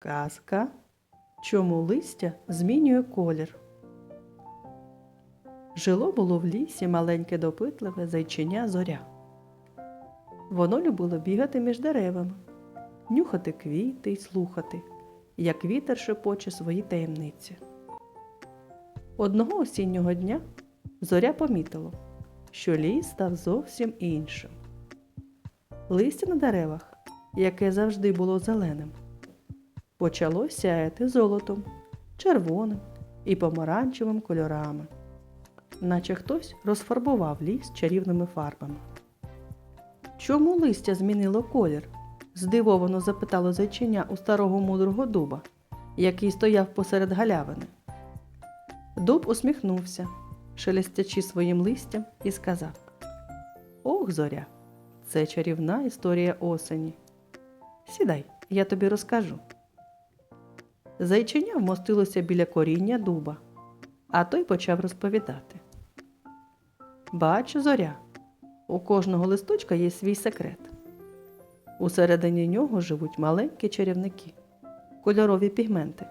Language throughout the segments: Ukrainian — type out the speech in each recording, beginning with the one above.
Казка. Чому листя змінює колір? Жило було в лісі маленьке допитливе зайчиня зоря. Воно любило бігати між деревами, нюхати квіти й слухати, як вітер шепоче свої таємниці. Одного осіннього дня зоря помітила, що ліс став зовсім іншим. Листя на деревах, яке завжди було зеленим, почало сяяти золотом, червоним і помаранчевим кольорами, наче хтось розфарбував ліс чарівними фарбами. Чому листя змінило колір? здивовано запитало зайчиня у старого мудрого дуба, який стояв посеред галявини. Дуб усміхнувся, шелестячи своїм листям, і сказав: Ох, зоря, це чарівна історія осені. Сідай, я тобі розкажу. Зайчиня вмостилося біля коріння дуба, а той почав розповідати. Бачу, зоря, у кожного листочка є свій секрет. Усередині нього живуть маленькі чарівники, кольорові пігменти.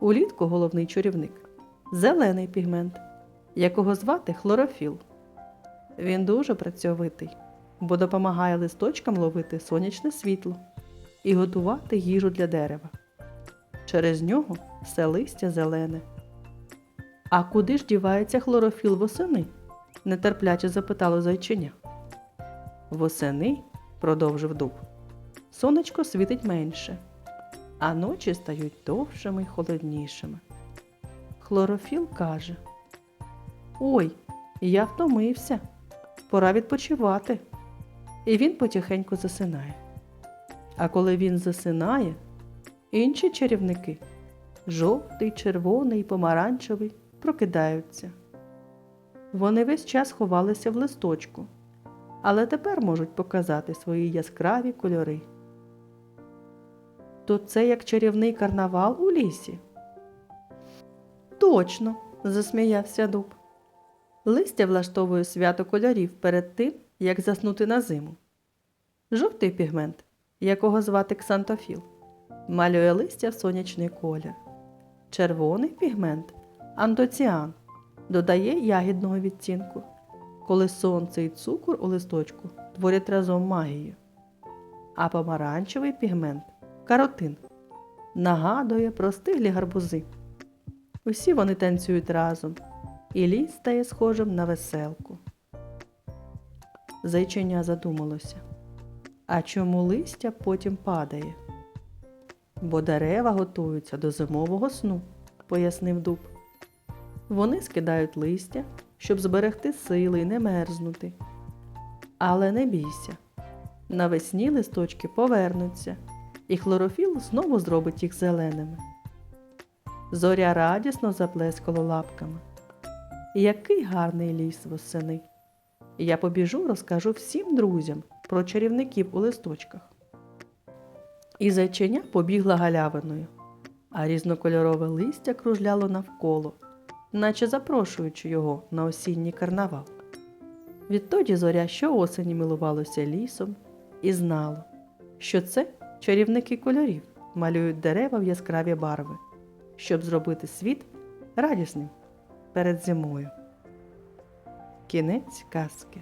Улітку головний чарівник зелений пігмент, якого звати хлорофіл. Він дуже працьовитий, бо допомагає листочкам ловити сонячне світло і готувати їжу для дерева. Через нього все листя зелене. А куди ж дівається хлорофіл восени? нетерпляче запитало зайчиня. Восени, продовжив дуб, сонечко світить менше, а ночі стають довшими й холоднішими. Хлорофіл каже: Ой, я втомився, пора відпочивати. І він потихеньку засинає. А коли він засинає, інші чарівники жовтий, червоний, помаранчевий прокидаються. Вони весь час ховалися в листочку, але тепер можуть показати свої яскраві кольори. То це як чарівний карнавал у лісі. Точно, засміявся дуб. Листя влаштовує свято кольорів перед тим, як заснути на зиму. Жовтий пігмент, якого звати ксантофіл, малює листя в сонячний колір. Червоний пігмент антоціан додає ягідного відтінку, коли сонце і цукор у листочку творять разом магію. А помаранчевий пігмент каротин нагадує про стиглі гарбузи. Усі вони танцюють разом, і ліс стає схожим на веселку. Зайчиня задумалося. А чому листя потім падає? Бо дерева готуються до зимового сну, пояснив дуб. Вони скидають листя, щоб зберегти сили і не мерзнути. Але не бійся. Навесні листочки повернуться, і хлорофіл знову зробить їх зеленими. Зоря радісно заплескала лапками. Який гарний ліс восени! Я побіжу, розкажу всім друзям про чарівників у листочках. І зайчиня побігла галявиною, а різнокольорове листя кружляло навколо, наче запрошуючи його на осінній карнавал. Відтоді зоря щоосені милувалося лісом і знало, що це чарівники кольорів малюють дерева в яскраві барви, щоб зробити світ радісним перед зимою. Кінець казки.